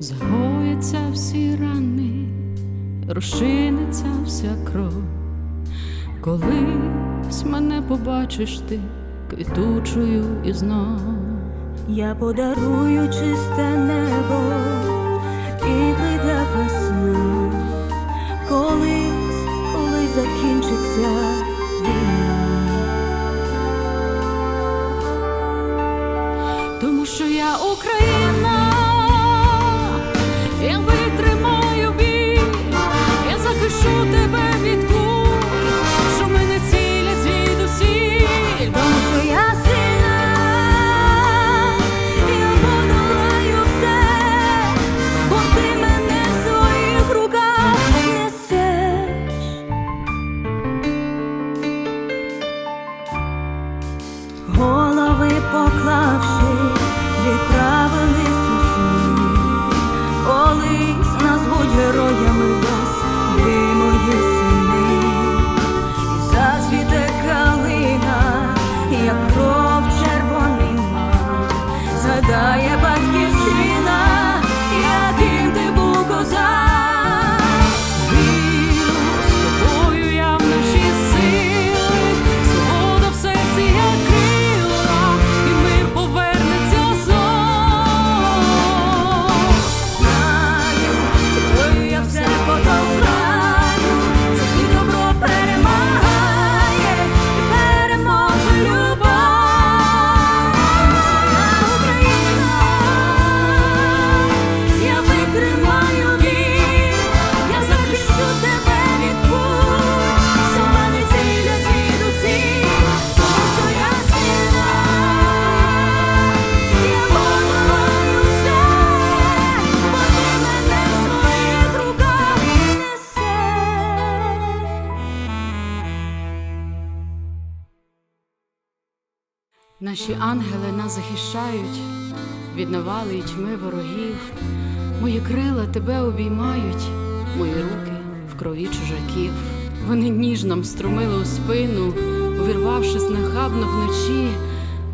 загояться всі рани, розчиниться вся кров. Колись мене побачиш ти квітучою і знов. Я подарую чисте небо і прийде весна, колись, коли закінчиться. Тому що я Україна, я витримаю бій, я захищу тебе від що мене цілять звідусіль. Тому що я сильна, я подолаю все, бо ти мене своїх руках несеш. Голови поклавши, Наші ангели нас захищають від навали й тьми ворогів. Мої крила тебе обіймають, мої руки в крові чужаків. Вони ніжно нам струмили у спину, увірвавшись нахабно вночі,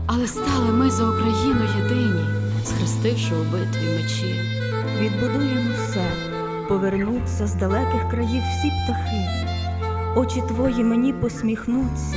але стали ми за Україну єдині, схрестивши у битві мечі. Відбудуємо все, повернуться з далеких країв всі птахи. Очі твої мені посміхнуться,